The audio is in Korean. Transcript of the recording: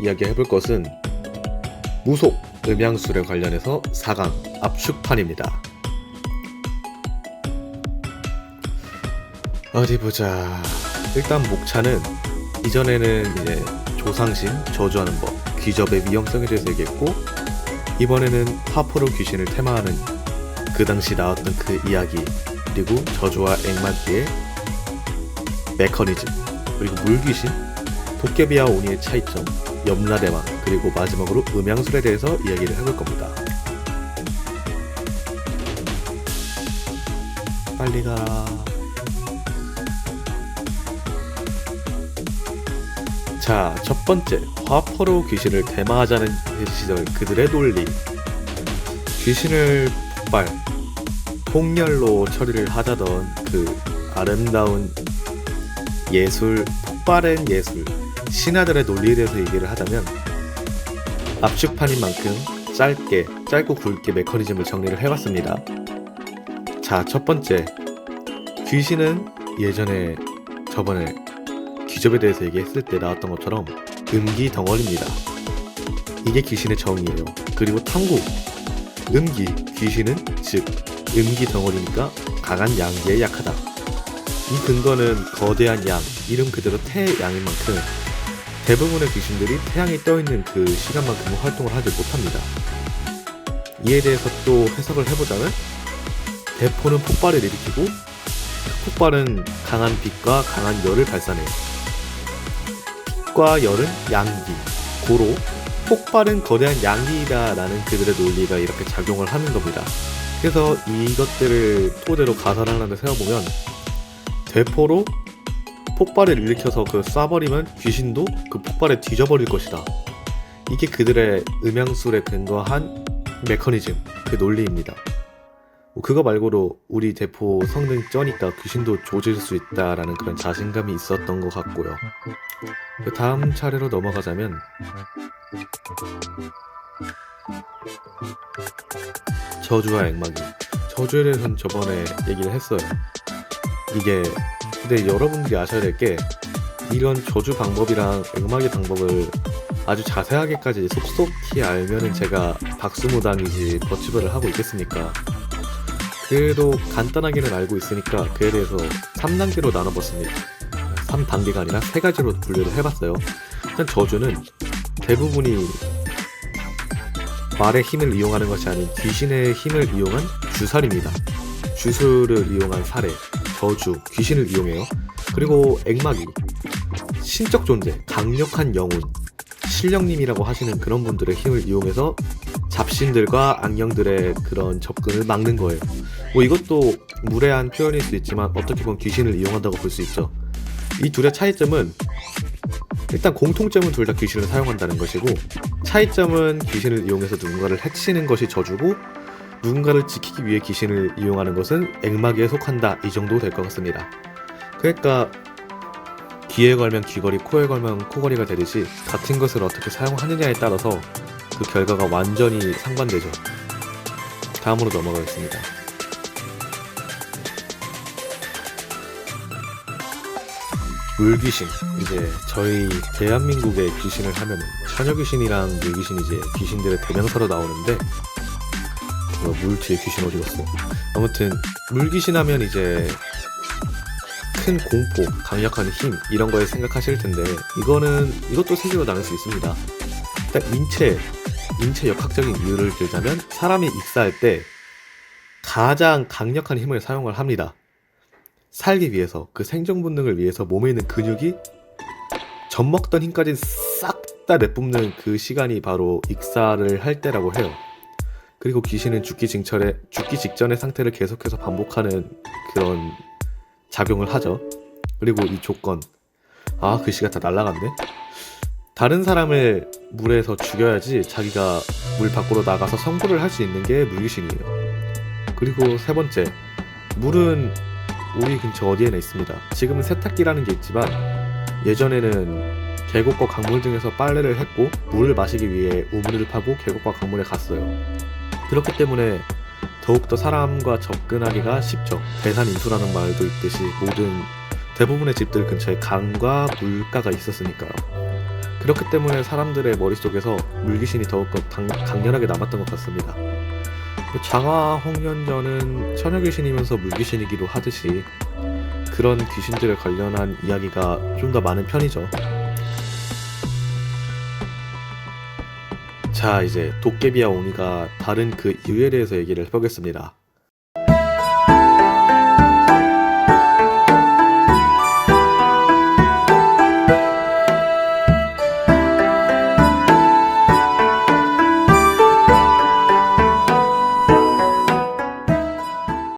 이야기해볼 것은 무속 음양술에 관련해서 4강 압축판입니다. 어디 보자. 일단 목차는 이전에는 이제 조상신, 저주하는 법, 귀접의 위험성에 대해서 얘기했고 이번에는 화포로 귀신을 테마하는 그 당시 나왔던 그 이야기 그리고 저주와 앵마기의 메커니즘 그리고 물귀신, 도깨비와 오니의 차이점, 염라대왕 그리고 마지막으로 음양술에 대해서 이야기를 해볼 겁니다. 빨리 가라. 자, 첫 번째, 화포로 귀신을 대마하자는 시절 그들의 논리. 귀신을 폭발, 폭렬로 처리를 하자던 그 아름다운 예술, 폭발한 예술, 신하들의 논리에 대해서 얘기를 하자면 압축판인 만큼 짧게, 짧고 굵게 메커니즘을 정리를 해봤습니다. 자, 첫 번째, 귀신은 예전에 저번에 귀접에 대해서 얘기했을 때 나왔던 것처럼 음기 덩어리입니다. 이게 귀신의 정의예요. 그리고 탐구, 음기, 귀신은 즉 음기 덩어리니까 강한 양기에 약하다. 이 근거는 거대한 양, 이름 그대로 태양인 만큼 대부분의 귀신들이 태양이 떠있는 그 시간만큼은 활동을 하지 못합니다. 이에 대해서 또 해석을 해보자면 대포는 폭발을 일으키고 그 폭발은 강한 빛과 강한 열을 발산해요. 빛과 열은 양기, 고로 폭발은 거대한 양기이다 라는 그들의 논리가 이렇게 작용을 하는 겁니다. 그래서 이것들을 토대로 가설을 하나 세워보면 대포로 폭발을 일으켜서 그 쏴버리면 귀신도 그 폭발에 뒤져버릴 것이다. 이게 그들의 음양술에 근거한 메커니즘, 그 논리입니다. 뭐 그거 말고도 우리 대포 성능 쩌니까 귀신도 조질 수 있다라는 그런 자신감이 있었던 것 같고요. 그 다음 차례로 넘어가자면 저주와 액막이 저주에 대해서는 저번에 얘기를 했어요. 이게 근데 여러분들이 아셔야 될 게 이런 저주 방법이랑 액막의 방법을 아주 자세하게까지 속속히 알면은 제가 박수무당이지 버치벌을 하고 있겠습니까? 그래도 간단하게는 알고 있으니까 그에 대해서 3단계로 나눠봤습니다. 3단계가 아니라 3가지로 분류를 해봤어요. 일단 저주는 대부분이 말의 힘을 이용하는 것이 아닌 귀신의 힘을 이용한 주살입니다. 주술을 이용한 살해, 저주, 귀신을 이용해요. 그리고 액막이 신적 존재, 강력한 영혼, 신령님이라고 하시는 그런 분들의 힘을 이용해서 잡신들과 악령들의 그런 접근을 막는 거예요. 뭐 이것도 무례한 표현일 수 있지만 어떻게 보면 귀신을 이용한다고 볼 수 있죠. 이 둘의 차이점은 일단 공통점은 둘 다 귀신을 사용한다는 것이고 차이점은 귀신을 이용해서 누군가를 해치는 것이 저주고 누군가를 지키기 위해 귀신을 이용하는 것은 액막에 속한다 이 정도 될 것 같습니다. 그러니까 귀에 걸면 귀걸이, 코에 걸면 코걸이가 되듯이 같은 것을 어떻게 사용하느냐에 따라서 그 결과가 완전히 상반되죠. 다음으로 넘어가겠습니다. 물귀신 이제 저희 대한민국의 귀신을 하면 은 처녀 귀신이랑 물귀신 이제 귀신들의 대명사로 나오는데 뭐, 물 뒤에 귀신 어디 갔어? 아무튼 물귀신 하면 이제 큰 공포, 강력한 힘 이런 거에 생각하실 텐데 이거는 이것도 세 개로 나눌 수 있습니다. 일단 인체, 인체 역학적인 이유를 들자면 사람이 익사할 때 가장 강력한 힘을 사용을 합니다. 살기 위해서 그 생존 본능을 위해서 몸에 있는 근육이 젖먹던 힘까지 싹 다 내뿜는 그 시간이 바로 익사를 할 때라고 해요. 그리고 귀신은 죽기 직전에 죽기 직전의 상태를 계속해서 반복하는 그런 작용을 하죠. 그리고 이 조건 아 글씨가 다 날라갔네. 다른 사람을 물에서 죽여야지 자기가 물 밖으로 나가서 성불을 할 수 있는 게 물귀신이에요. 그리고 세 번째 물은 우리 근처 어디에나 있습니다. 지금은 세탁기라는 게 있지만 예전에는 계곡과 강물 등에서 빨래를 했고 물을 마시기 위해 우물을 파고 계곡과 강물에 갔어요. 그렇기 때문에 더욱더 사람과 접근하기가 쉽죠. 대산인수라는 말도 있듯이 모든 대부분의 집들 근처에 강과 물가가 있었으니까요. 그렇기 때문에 사람들의 머릿속에서 물귀신이 더욱더 강, 강렬하게 남았던 것 같습니다. 그 장화 홍련전은 처녀 귀신이면서 물귀신이기도 하듯이 그런 귀신들에 관련한 이야기가 좀 더 많은 편이죠. 자, 이제 도깨비와 옹이가 다른 그 이유에 대해서 얘기를 해보겠습니다.